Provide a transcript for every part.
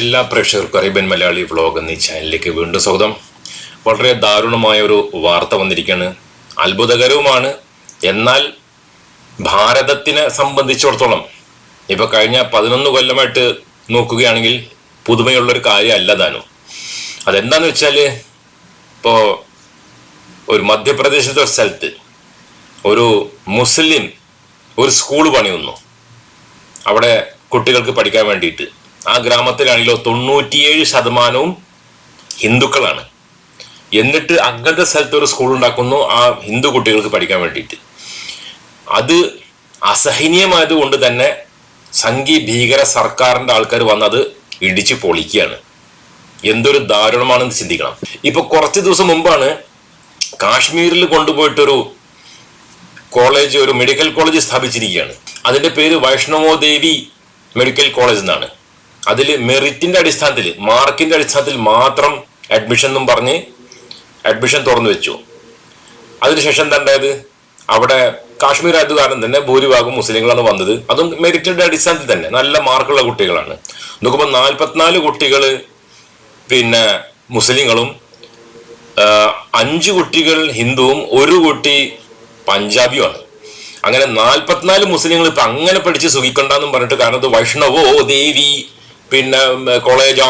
എല്ലാ പ്രേക്ഷകർക്കും Arabian Malayali vlog എന്നീ ചാനലിലേക്ക് വീണ്ടും സ്വാഗതം. വളരെ ദാരുണമായ ഒരു വാർത്ത വന്നിരിക്കുകയാണ്. അത്ഭുതകരവുമാണ്. എന്നാൽ ഭാരതത്തിനെ സംബന്ധിച്ചിടത്തോളം ഇപ്പൊ കഴിഞ്ഞ പതിനൊന്ന് കൊല്ലമായിട്ട് നോക്കുകയാണെങ്കിൽ പുതുമയുള്ളൊരു കാര്യമല്ല താനും. അതെന്താന്ന് വെച്ചാൽ ഇപ്പോ ഒരു മധ്യപ്രദേശത്തെ ഒരു സ്ഥലത്ത് ഒരു മുസ്ലിം ഒരു സ്കൂൾ വന്നു അവിടെ കുട്ടികൾക്ക് പഠിക്കാൻ വേണ്ടിയിട്ട്. ആ ഗ്രാമത്തിലാണെങ്കിലോ തൊണ്ണൂറ്റിയേഴ് ശതമാനവും ഹിന്ദുക്കളാണ്. എന്നിട്ട് അങ്ങനത്തെ സ്ഥലത്ത് ഒരു സ്കൂൾ ഉണ്ടാക്കുന്നു ആ ഹിന്ദു കുട്ടികൾക്ക് പഠിക്കാൻ വേണ്ടിയിട്ട്. അത് അസഹനീയമായത് കൊണ്ട് തന്നെ സംഘി ഭീകര സർക്കാരിന്റെ ആൾക്കാർ വന്നത് ഇടിച്ച് പൊളിക്കുകയാണ്. എന്തൊരു ദാരുണമാണെന്ന് ചിന്തിക്കണം. ഇപ്പൊ കുറച്ച് ദിവസം മുമ്പാണ് കാശ്മീരിൽ കൊണ്ടുപോയിട്ടൊരു കോളേജ് ഒരു മെഡിക്കൽ കോളേജ് സ്ഥാപിച്ചിരിക്കുകയാണ്. അതിന്റെ പേര് വൈഷ്ണവോ ദേവി മെഡിക്കൽ കോളേജ് എന്നാണ്. അതിൽ മെറിറ്റിന്റെ അടിസ്ഥാനത്തിൽ മാർക്കിന്റെ അടിസ്ഥാനത്തിൽ മാത്രം അഡ്മിഷൻ എന്നും പറഞ്ഞ് അഡ്മിഷൻ തുറന്നു വെച്ചു. അതിനുശേഷം എന്താ ഉണ്ടായത്? അവിടെ കാശ്മീർ ആയത് കാരണം തന്നെ ഭൂരിഭാഗം മുസ്ലിങ്ങളാണ് വന്നത്. അതും മെറിറ്റിന്റെ അടിസ്ഥാനത്തിൽ തന്നെ. നല്ല മാർക്കുള്ള കുട്ടികളാണ്. നോക്കുമ്പോൾ നാൽപ്പത്തിനാല് കുട്ടികൾ പിന്നെ മുസ്ലിങ്ങളും അഞ്ച് കുട്ടികൾ ഹിന്ദുവും ഒരു കുട്ടി പഞ്ചാബിയുമാണ്. അങ്ങനെ നാൽപ്പത്തിനാല് മുസ്ലിങ്ങൾ ഇപ്പൊ അങ്ങനെ പഠിച്ച് സുഖിക്കണ്ടെന്നും പറഞ്ഞിട്ട് കാരണം വൈഷ്ണവോ ദേവി പിന്നെ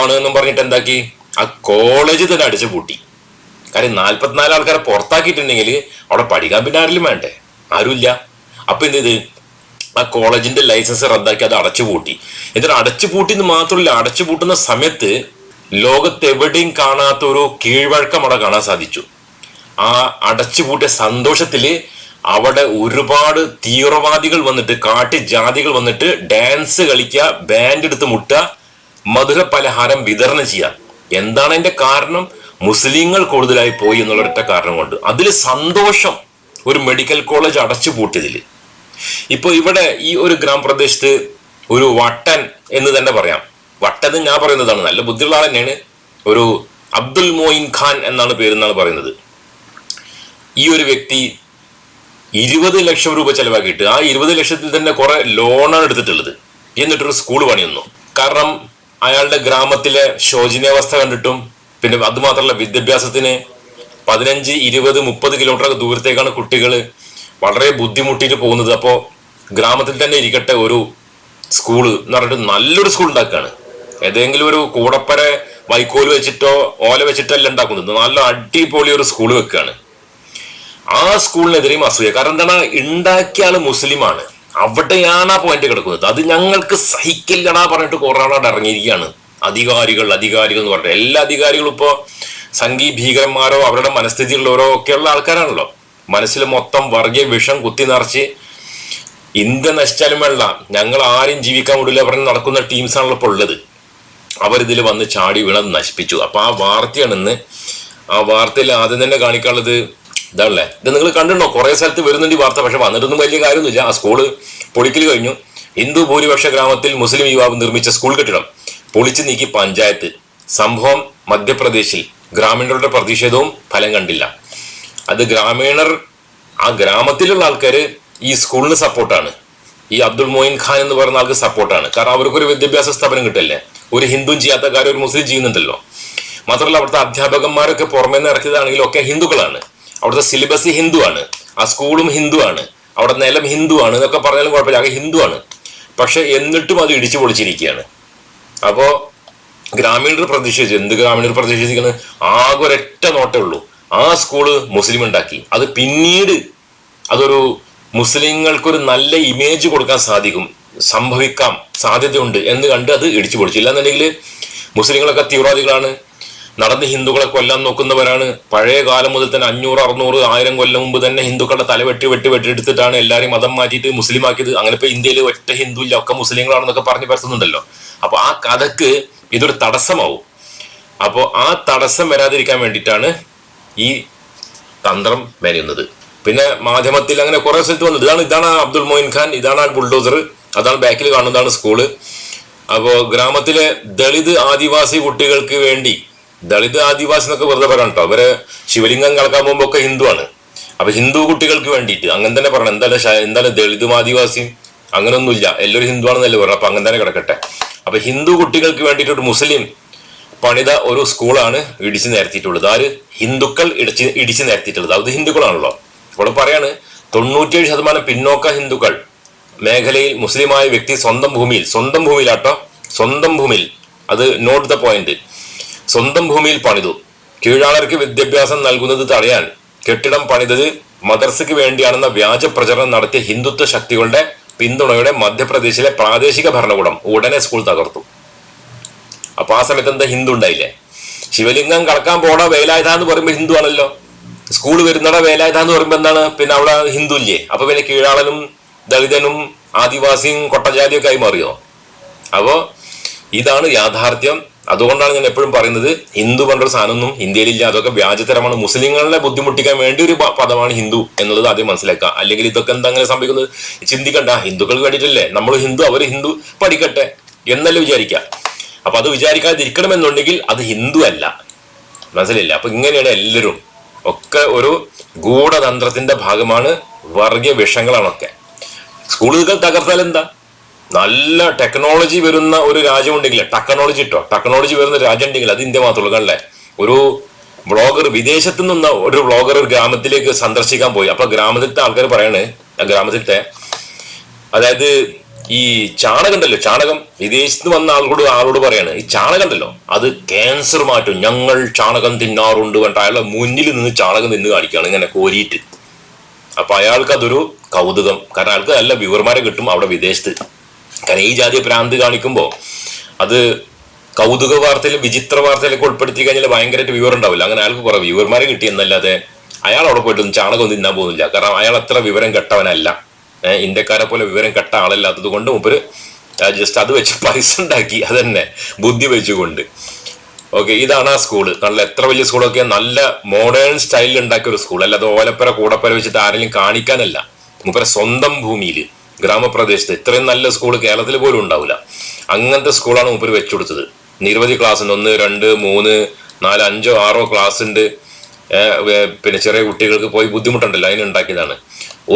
ആണ് എന്നും പറഞ്ഞിട്ട് എന്താക്കി? ആ കോളേജ് തന്നെ അടിച്ചു പൂട്ടി. കാര്യം നാൽപ്പത്തിനാല് ആൾക്കാരെ പുറത്താക്കിയിട്ടുണ്ടെങ്കിൽ അവിടെ പഠിക്കാൻ പിന്നെ ആരെങ്കിലും വേണ്ടേ? ആരുമില്ല. അപ്പൊ എന്ത് ചെയ്ത്? ആ കോളേജിന്റെ ലൈസൻസ് റദ്ദാക്കി അത് അടച്ചു പൂട്ടി. എന്നിട്ട് അടച്ചു പൂട്ടിന്ന് മാത്രമല്ല അടച്ചു പൂട്ടുന്ന സമയത്ത് ലോകത്ത് എവിടെയും കാണാത്ത ഒരു കീഴ്വഴക്കം അവിടെ കാണാൻ സാധിച്ചു. ആ അടച്ചുപൂട്ടിയ സന്തോഷത്തിൽ അവിടെ ഒരുപാട് തീവ്രവാദികൾ വന്നിട്ട് കാട്ടി ജാതികൾ വന്നിട്ട് ഡാൻസ് കളിക്കുക ബാൻഡ് എടുത്ത് മുട്ടുക മധുര പലഹാരം വിതരണം ചെയ്യാൻ. എന്താണ് അതിന്റെ കാരണം? മുസ്ലിങ്ങൾ കൂടുതലായി പോയി എന്നുള്ള ഒറ്റ കാരണം കൊണ്ട്. അതിൽ സന്തോഷം ഒരു മെഡിക്കൽ കോളേജ് അടച്ചു പൂട്ടിയതിൽ ഇപ്പോൾ ഇവിടെ ഈ ഒരു ഗ്രാമപ്രദേശത്ത് ഒരു വട്ടൻ എന്ന് തന്നെ പറയാം. വട്ടൻ ഞാൻ പറയുന്നതാണ്. നല്ല ബുദ്ധിയുള്ള ആൾ തന്നെയാണ്. ഒരു അബ്ദുൽ മോയിൻ ഖാൻ എന്നാണ് പേരെന്നാണ് പറയുന്നത്. ഈ ഒരു വ്യക്തി ഇരുപത് ലക്ഷം രൂപ ചെലവാക്കിയിട്ട് ആ ഇരുപത് ലക്ഷത്തിൽ തന്നെ കുറെ ലോണാണ് എടുത്തിട്ടുള്ളത്. എന്നിട്ടൊരു സ്കൂൾ പണിയൊന്നു. കാരണം അയാളുടെ ഗ്രാമത്തിലെ ശോചനീയാവസ്ഥ കണ്ടിട്ടും പിന്നെ അതുമാത്രമല്ല വിദ്യാഭ്യാസത്തിന് പതിനഞ്ച് ഇരുപത് മുപ്പത് കിലോമീറ്റർ ദൂരത്തേക്കാണ് കുട്ടികൾ വളരെ ബുദ്ധിമുട്ടിയിട്ട് പോകുന്നത്. അപ്പോൾ ഗ്രാമത്തിൽ തന്നെ ഇരിക്കട്ടെ ഒരു സ്കൂൾ എന്ന് പറഞ്ഞിട്ട് നല്ലൊരു സ്കൂൾ ഉണ്ടാക്കുകയാണ്. ഏതെങ്കിലും ഒരു കൂടപ്പര വൈക്കോൽ വെച്ചിട്ടോ ഓല വെച്ചിട്ടല്ല ഉണ്ടാക്കുന്നത്. നല്ല അടിപൊളി ഒരു സ്കൂൾ വെക്കുകയാണ്. ആ സ്കൂളിനെതിരെയും അസൂയ. കാരണം എന്താണ്? ഉണ്ടാക്കിയ ആൾ മുസ്ലിമാണ്. അവിടെയാണ് ആ പോയിന്റ് കിടക്കുന്നത്. അത് ഞങ്ങൾക്ക് സഹിക്കില്ലടാ പറഞ്ഞിട്ട് കൊറോണ ഇറങ്ങിയിരിക്കുകയാണ്. അധികാരികൾ അധികാരികൾ എന്ന് പറഞ്ഞിട്ട്. എല്ലാ അധികാരികളും ഇപ്പോ സംഘീ ഭീകരന്മാരോ അവരുടെ മനസ്ഥിതിയുള്ളവരോ ഒക്കെയുള്ള ആൾക്കാരാണല്ലോ. മനസ്സിൽ മൊത്തം വർഗീയ വിഷം കുത്തി നിറച്ച് ഇന്ത്യ നശിച്ചാലും വേണ്ട. ഞങ്ങൾ ആരും ജീവിക്കാൻ വിടില്ല പറഞ്ഞ് നടക്കുന്ന ടീംസ് ആണല്ലോ ഇപ്പോൾ ഉള്ളത്. അവരിതിൽ വന്ന് ചാടി വീണത് നശിപ്പിച്ചു. അപ്പൊ ആ വാർത്തയാണ് ഇന്ന്. ആ വാർത്തയിൽ ആദ്യം തന്നെ കാണിക്കാനുള്ളത് ഇതാണല്ലേ ഇത് നിങ്ങൾ കണ്ടിട്ടുണ്ടോ? കുറെ സ്ഥലത്ത് വരുന്നുണ്ട് ഈ വാർത്ത പക്ഷെ വന്നിട്ടൊന്നും വലിയ കാര്യമൊന്നുമില്ല. ആ സ്കൂൾ പൊളിക്കൽ കഴിഞ്ഞു. ഹിന്ദു ഭൂരിപക്ഷ ഗ്രാമത്തിൽ മുസ്ലിം യുവാവ് നിർമ്മിച്ച സ്കൂൾ കെട്ടിടം പൊളിച്ചു നീക്കി പഞ്ചായത്ത്. സംഭവം മധ്യപ്രദേശിൽ. ഗ്രാമീണരുടെ പ്രതിഷേധവും ഫലം കണ്ടില്ല. അത് ഗ്രാമീണർ ആ ഗ്രാമത്തിലുള്ള ആൾക്കാർ ഈ സ്കൂളിന് സപ്പോർട്ടാണ്. ഈ അബ്ദുൾ മോയിൻ ഖാൻ എന്ന് പറയുന്ന ആൾക്ക് സപ്പോർട്ടാണ്. കാരണം അവർക്കൊരു വിദ്യാഭ്യാസ സ്ഥാപനം കിട്ടല്ലേ? ഒരു ഹിന്ദു ചെയ്യാത്ത കാര്യം ഒരു മുസ്ലിം ചെയ്യുന്നുണ്ടല്ലോ. മാത്രമല്ല അവിടുത്തെ അധ്യാപകന്മാരൊക്കെ പുറമേ നിന്ന് ഇറക്കിയതാണെങ്കിലും ഒക്കെ ഹിന്ദുക്കളാണ്. അവിടുത്തെ സിലബസ് ഹിന്ദു ആണ് ആ സ്കൂളും ഹിന്ദു ആണ് അവിടെ നിലം ഹിന്ദു ആണ് എന്നൊക്കെ പറഞ്ഞാലും കുഴപ്പമില്ല. ആകെ ഹിന്ദു ആണ് പക്ഷെ എന്നിട്ടും അത് ഇടിച്ചു പൊളിച്ചിരിക്കുകയാണ്. അപ്പോ ഗ്രാമീണർ പ്രതിഷേധിച്ചു എന്ത് ഗ്രാമീണർ പ്രതിഷേധിക്കുന്നത് ആകെ ഒരൊറ്റ നോട്ടേ ഉള്ളൂ. ആ സ്കൂൾ മുസ്ലിം ഉണ്ടാക്കി. അത് പിന്നീട് അതൊരു മുസ്ലിങ്ങൾക്കൊരു നല്ല ഇമേജ് കൊടുക്കാൻ സാധിക്കും. സംഭവിക്കാം. സാധ്യതയുണ്ട് എന്ന് കണ്ട് അത് ഇടിച്ചു പൊളിച്ചു. ഇല്ലാന്നുണ്ടെങ്കിൽ മുസ്ലിങ്ങളൊക്കെ തീവ്രവാദികളാണ്. നടന്ന് ഹിന്ദുക്കളെ കൊല്ലാൻ നോക്കുന്നവരാണ്. പഴയ കാലം മുതൽ തന്നെ അഞ്ഞൂറ് അറുന്നൂറ് ആയിരം കൊല്ലം മുമ്പ് തന്നെ ഹിന്ദുക്കളുടെ തല വെട്ടി വെട്ടി വെട്ടിയെടുത്തിട്ടാണ് എല്ലാവരും മതം മാറ്റിയിട്ട് മുസ്ലിം ആക്കിയത് അങ്ങനെ ഇപ്പൊ ഇന്ത്യയിൽ ഒറ്റ ഹിന്ദു ഇല്ല ഒക്കെ മുസ്ലിങ്ങളാണെന്നൊക്കെ പറഞ്ഞ് പരത്തുന്നുണ്ടല്ലോ. അപ്പൊ ആ കഥക്ക് ഇതൊരു തടസ്സമാവും. അപ്പോൾ ആ തടസ്സം വരാതിരിക്കാൻ വേണ്ടിയിട്ടാണ് ഈ തന്ത്രം മെനയുന്നത് പിന്നെ മാധ്യമത്തിൽ അങ്ങനെ കുറെ സ്ഥലത്ത് വന്നത് ഇതാണ് ഇതാണ് അബ്ദുൾ മോയിൻ ഖാൻ ഇതാണ് ആ ബുൾഡോസർ. അതാണ് ബാക്കിൽ കാണുന്നതാണ് സ്കൂൾ. അപ്പോൾ ഗ്രാമത്തിലെ ദളിത് ആദിവാസി കുട്ടികൾക്ക് വേണ്ടി ദളിത് ആദിവാസി എന്നൊക്കെ വെറുതെ പറയണം കേട്ടോ അവർ ശിവലിംഗം കളക്കാൻ പോകുമ്പോ ഒക്കെ ഹിന്ദു ആണ് അപ്പൊ ഹിന്ദു കുട്ടികൾക്ക് വേണ്ടിയിട്ട് അങ്ങനെ തന്നെ പറയണം. എന്തായാലും എന്തായാലും ദളിതും ആദിവാസിയും അങ്ങനെയൊന്നുമില്ല എല്ലാവരും ഹിന്ദു ആണെന്നല്ലേ പറഞ്ഞു അപ്പൊ അങ്ങനെ തന്നെ കിടക്കട്ടെ. അപ്പൊ ഹിന്ദു കുട്ടികൾക്ക് വേണ്ടിയിട്ട് ഒരു മുസ്ലിം പണിത ഒരു സ്കൂളാണ് ഇടിച്ചു നിരത്തിയിട്ടുള്ളത്. ആര്? ഹിന്ദുക്കൾ ഇടിച്ച് ഇടിച്ചു നിരത്തിയിട്ടുള്ളത്. അത് ഹിന്ദുക്കളാണല്ലോ. അപ്പോൾ പറയാണ് തൊണ്ണൂറ്റിയേഴ് ശതമാനം പിന്നോക്ക ഹിന്ദുക്കൾ മേഖലയിൽ മുസ്ലിമായ വ്യക്തി സ്വന്തം ഭൂമിയിൽ സ്വന്തം ഭൂമിയിലാട്ടോ സ്വന്തം ഭൂമിയിൽ. അത് നോട്ട് ദ പോയിന്റ് സ്വന്തം ഭൂമിയിൽ പണിതു. കീഴാളർക്ക് വിദ്യാഭ്യാസം നൽകുന്നത് തടയാൻ കെട്ടിടം പണിതത് മദർസയ്ക്ക് വേണ്ടിയാണെന്ന വ്യാജ പ്രചരണം നടത്തിയ ഹിന്ദുത്വ ശക്തികളുടെ പിന്തുണയോടെ മധ്യപ്രദേശിലെ പ്രാദേശിക ഭരണകൂടം ഉടനെ സ്കൂൾ തകർത്തു. അപ്പൊ ആ സമയത്ത് എന്താ ഹിന്ദു ഉണ്ടായില്ലേ? ശിവലിംഗം കടക്കാൻ പോടാ വേലായുധ എന്ന് പറയുമ്പോൾ ഹിന്ദു ആണല്ലോ. സ്കൂൾ വരുന്നട വേലായുധ എന്ന് പറയുമ്പോൾ എന്താണ്? പിന്നെ അവിടെ ഹിന്ദു ഇല്ലേ? അപ്പൊ പിന്നെ കീഴാളനും ദളിതനും ആദിവാസിയും കൊട്ടജാതിയൊക്കെ ആയി മാറിയോ? അപ്പോ ഇതാണ് യാഥാർത്ഥ്യം. അതുകൊണ്ടാണ് ഞാൻ എപ്പോഴും പറയുന്നത് ഹിന്ദു പറഞ്ഞ സാധനമൊന്നും ഇന്ത്യയിലില്ല അതൊക്കെ വ്യാജതരമാണ്. മുസ്ലിങ്ങളെ ബുദ്ധിമുട്ടിക്കാൻ വേണ്ടി ഒരു പദമാണ് ഹിന്ദു എന്നുള്ളത് ആദ്യം മനസ്സിലാക്കുക. അല്ലെങ്കിൽ ഇതൊക്കെ എന്താ അങ്ങനെ സംഭവിക്കുന്നത്? ചിന്തിക്കണ്ട ഹിന്ദുക്കൾക്ക് വേണ്ടിയിട്ടല്ലേ നമ്മൾ ഹിന്ദു അവർ ഹിന്ദു പഠിക്കട്ടെ എന്നല്ലേ വിചാരിക്കുക. അപ്പൊ അത് വിചാരിക്കാതിരിക്കണമെന്നുണ്ടെങ്കിൽ അത് ഹിന്ദു അല്ല. മനസ്സിലില്ല അപ്പൊ ഇങ്ങനെയാണ് എല്ലാവരും ഒക്കെ ഒരു ഗൂഢതന്ത്രത്തിന്റെ ഭാഗമാണ് വർഗീയ വിഷങ്ങളാണൊക്കെ സ്കൂളുകൾ തകർത്താൽ എന്താ? നല്ല ടെക്നോളജി വരുന്ന ഒരു രാജ്യമുണ്ടെങ്കിൽ ടെക്നോളജി ഇട്ടോ ടെക്നോളജി വരുന്ന രാജ്യം ഉണ്ടെങ്കിൽ അത് ഇന്ത്യ മാത്രമുള്ളൂ കണ്ടേ ഒരു വ്ളോഗർ വിദേശത്ത് നിന്ന് ഒരു വ്ളോഗർ ഒരു ഗ്രാമത്തിലേക്ക് സന്ദർശിക്കാൻ പോയി. അപ്പൊ ഗ്രാമത്തിലത്തെ ആൾക്കാർ പറയാണ് ഗ്രാമത്തിലത്തെ അതായത് ഈ ചാണകം ഉണ്ടല്ലോ ചാണകം വിദേശത്ത് വന്ന ആളോട് ആളോട് പറയാണ് ഈ ചാണകം ഉണ്ടല്ലോ അത് ക്യാൻസർ മാറ്റും. ഞങ്ങൾ ചാണകം തിന്നാറുണ്ട് പറഞ്ഞിട്ട് അയാളെ മുന്നിൽ നിന്ന് ചാണകം തിന്ന് കാണിക്കുകയാണ് ഇങ്ങനെ കോരിയിട്ട്. അപ്പൊ അയാൾക്ക് അതൊരു കൗതുകം. കാരണം അയാൾക്ക് നല്ല വ്യൂവർമാരെ കിട്ടും അവിടെ വിദേശത്ത്. കാരണം ഈ ജാതി ഭ്രാന്ത് കാണിക്കുമ്പോൾ അത് കൗതുക വാർത്തയിലും വിചിത്ര വാർത്തയിലൊക്കെ ഉൾപ്പെടുത്തി കഴിഞ്ഞാൽ ഭയങ്കരമായിട്ട് വ്യൂവർ ഉണ്ടാവില്ല. അങ്ങനെ അയാൾക്ക് കുറെ വ്യൂവർമാരെ കിട്ടി എന്നല്ലാതെ അയാൾ അവിടെ പോയിട്ടൊന്നും ചാണകം തിന്നാൻ പോകുന്നില്ല. കാരണം അയാൾ അത്ര വിവരം കെട്ടവനല്ല. ഇന്ത്യക്കാരെ പോലെ വിവരം കെട്ട ആളല്ലാത്തത് കൊണ്ട് മുമ്പ് ജസ്റ്റ് അത് വെച്ച് പൈസ ഉണ്ടാക്കി അതന്നെ ബുദ്ധി വെച്ചുകൊണ്ട് ഓക്കെ ഇതാണ് ആ സ്കൂൾ നല്ല എത്ര വലിയ സ്കൂളൊക്കെ നല്ല മോഡേൺ സ്റ്റൈലിൽ ഉണ്ടാക്കിയ ഒരു സ്കൂൾ അല്ലാതെ ഓലപ്പര കൂടപ്പര വെച്ചിട്ട് ആരെങ്കിലും കാണിക്കാനല്ല. മുപ്പര സ്വന്തം ഭൂമിയിൽ ഗ്രാമപ്രദേശത്ത് ഇത്രയും നല്ല സ്കൂൾ കേരളത്തിൽ പോലും ഉണ്ടാവില്ല അങ്ങനത്തെ സ്കൂളാണ് മൂപ്പര് വെച്ചുകൊടുത്തത്. നിരവധി ക്ലാസ് ഉണ്ട് ഒന്ന് രണ്ട് മൂന്ന് നാല് അഞ്ചോ ആറോ ക്ലാസ് ഉണ്ട് പിന്നെ ചെറിയ കുട്ടികൾക്ക് പോയി ബുദ്ധിമുട്ടുണ്ടല്ലോ. അതിന് ഉണ്ടാക്കിയതാണ്.